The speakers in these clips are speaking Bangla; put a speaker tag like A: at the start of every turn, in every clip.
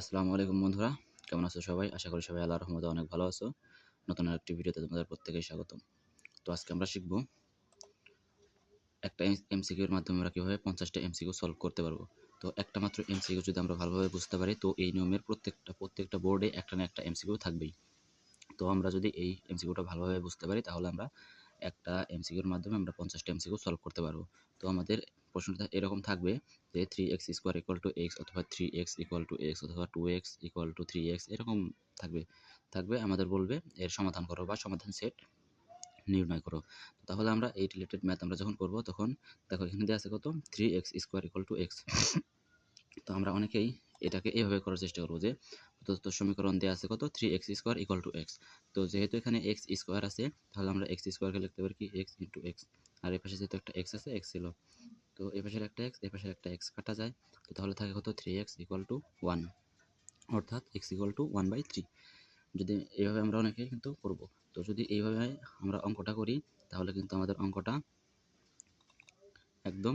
A: আসসালামু আলাইকুম বন্ধুরা, কেমন আছো সবাই? আশা করি সবাই আল্লাহর রহমতে অনেক ভালো আছো। নতুন একটি ভিডিওতে তোমাদের প্রত্যেকেই স্বাগতম। তো আজকে আমরা শিখব একটা এমসিকিউর মাধ্যমে আমরা কীভাবে পঞ্চাশটা এমসিকিউ সলভ করতে পারব। তো একটা মাত্র এমসিকিউ যদি আমরা ভালোভাবে বুঝতে পারি, তো এই নিয়মের প্রত্যেকটা প্রত্যেকটা বোর্ডে একটা না একটা এমসিকিউ থাকবেই। তো আমরা যদি এই এমসিকিউটা ভালোভাবে বুঝতে পারি, তাহলে আমরা একটা এমসিকিউর মাধ্যমে আমরা পঞ্চাশটা এমসিকিউ সলভ করতে পারব। তো আমাদের প্রশ্নটা এরকম থাকবে যে three x square equal to x অথবা three x equal to x অথবা two x equal to three x এরকম থাকবে থাকবে, আমাদের বলবে, এর সমাধান করো বা সমাধান সেট নির্ণয় করো। তাহলে আমরা এই রিলেটেড ম্যাথ আমরা যখন করব তখন দেখো এখানে দেওয়া আছে কত? Three x square equal to x তো আমরা অনেকেই এটাকে এভাবে করার চেষ্টা করব যে প্রদত্ত সমীকরণ দেওয়া আছে কত? Three x square equal to x তো যেহেতু এখানে এক্স স্কোয়ার আছে, তাহলে আমরা এক্স স্কোয়ারকে লিখতে পারি কি? এক্স ইন্টু এক্স আর এপাশে যেহেতু একটা এক্স আছে এক্স ছিল। তো এ পাশের একটা এক্স এ পাশের একটা এক্স কাটা যায়। তো তাহলে থাকে কত? Three x equal to one অর্থাৎ x equal to one by three যদি এইভাবে আমরা অনেকেই কিন্তু করব। তো যদি এইভাবে আমরা অঙ্কটা করি, তাহলে কিন্তু আমাদের অঙ্কটা একদম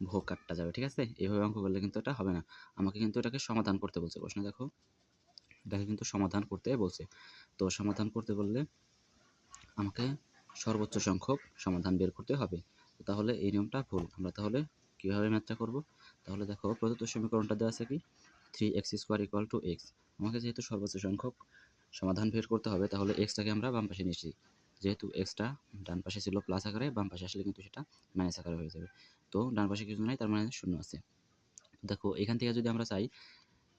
A: ভোগ কাটটা যাবে, ঠিক আছে? এইভাবে অঙ্ক করলে কিন্তু এটা হবে না। আমাকে কিন্তু এটাকে সমাধান করতে বলছে। প্রশ্ন দেখো। এটাকে কিন্তু সমাধান করতে বলছে। তো সমাধান করতে বললে আমাকে সর্বোচ্চ সংখ্যক সমাধান বের করতে হবে। তাহলে এই নিয়মটা ভুল। আমরা তাহলে কীভাবে ম্যাথটা করব? তাহলে দেখো, প্রদত্ত সমীকরণটা দেওয়া আছে কি? Three x square equal to x আমাকে যেহেতু সর্বোচ্চ সংখ্যক সমাধান বের করতে হবে, তাহলে এক্সটাকে আমরা বাম পাশে নিয়েছি। যেহেতু এক্সটা ডান পাশে ছিল প্লাস আকারে, বাম পাশে আসলে কিন্তু সেটা মাইনাস আকারে হয়ে যাবে। তো ডান পাশে কিছু নাই, তার মানে শূন্য আছে। দেখো, এখান থেকে যদি আমরা চাই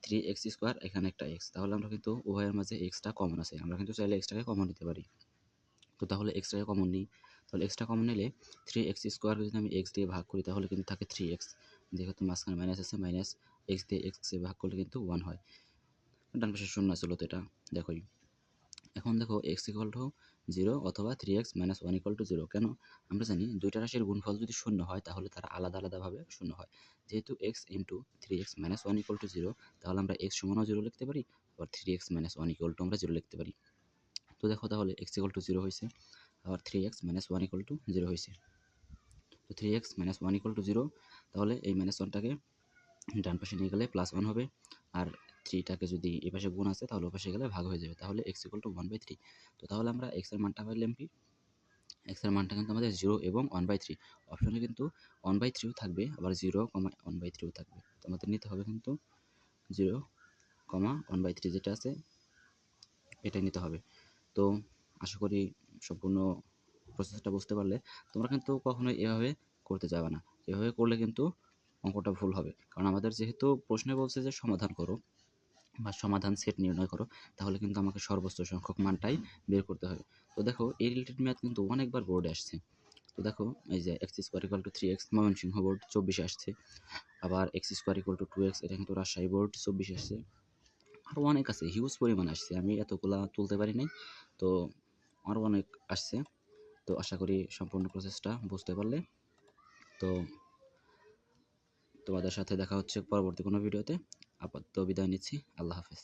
A: থ্রি এক্স স্কোয়ার এখানে একটা এক্স তাহলে আমরা কিন্তু উভয়ের মাঝে এক্সটা কমন আছে। আমরা কিন্তু চাইলে এক্সটাকে কমন নিতে পারি। তো তাহলে এক্সটাকে কমন নিই। তাহলে এক্সট্রা কমন নিলে থ্রি এক্স স্কোয়ারকে যদি আমি এক্স দিয়ে ভাগ করি, তাহলে কিন্তু থাকে থ্রি এক্স যেহেতু মাঝখানে মাইনাস আছে মাইনাস এক্স দিয়ে এক্সে ভাগ করলে কিন্তু ওয়ান হয়। ডান পাশে শূন্য ছিল তো এটা, দেখোই। এখন দেখো এক্স ইকুয়াল টু জিরো অথবা three x minus one equal to zero কেন? আমরা জানি দুইটা রাশির গুণফল যদি শূন্য হয়, তাহলে তারা আলাদা আলাদাভাবে শূন্য হয়। যেহেতু x into three x minus one equal to zero তাহলে আমরা এক্স সমানও জিরো লিখতে পারি, আবার three x minus one equal to আমরা জিরো লিখতে পারি। তো দেখো তাহলে এক্স ইকুয়াল টু জিরো হয়েছে। আবার three x minus one equal to zero হয়েছে। তো three x minus one equal to zero তাহলে এই মাইনাস ওয়ানটাকে ডান পাশে নিয়ে গেলে প্লাস ওয়ান হবে। আর থ্রিটাকে যদি এ পাশে গুণ আছে তাহলে ও পাশে গেলে ভাগ হয়ে যাবে। তাহলে x equal to one by three তো তাহলে আমরা এক্সের মানটা পাইলাম কি? এক্সের মানটা কিন্তু আমাদের জিরো এবং ওয়ান বাই থ্রি অপশনে কিন্তু ওয়ান বাই থ্রিও থাকবে, আবার জিরো কমা ওয়ান বাই থ্রিও থাকবে। তো আমাদের নিতে হবে কিন্তু zero comma one by three যেটা আছে, এটাই নিতে হবে। তো আশা করি সম্পূর্ণ প্রসেসটা বুঝতে পারলে তোমরা কিন্তু কখনোই এভাবে করতে যাবে না। এভাবে করলে কিন্তু অঙ্কটা ভুল হবে। কারণ আমাদের যেহেতু প্রশ্নে বলছে যে সমাধান করো বা সমাধান সেট নির্ণয় করো, তাহলে কিন্তু আমাকে সর্বোচ্চ সংখ্যক মানটাই বের করতে হবে। তো দেখো, এই রিলেটেড ম্যাথ কিন্তু অনেকবার বোর্ডে আসছে। তো দেখো, এই যে x square to three x Mymensingh board চব্বিশে আসছে। আবার x square equal to two x এটা কিন্তু রাজশাহী বোর্ড চব্বিশে আসছে। আরও অনেক আছে হিউজ পরিমাণ আসছে। আমি এতগুলা তুলতে পারি নাই। তো আরও অনেক আসছে। তো আশা করি সম্পূর্ণ প্রসেসটা বুঝতে পারলে। তো তোমাদের সাথে দেখা হচ্ছে পরবর্তী কোনো ভিডিওতে আপাতত বিদায় নিচ্ছি। আল্লাহ হাফেজ।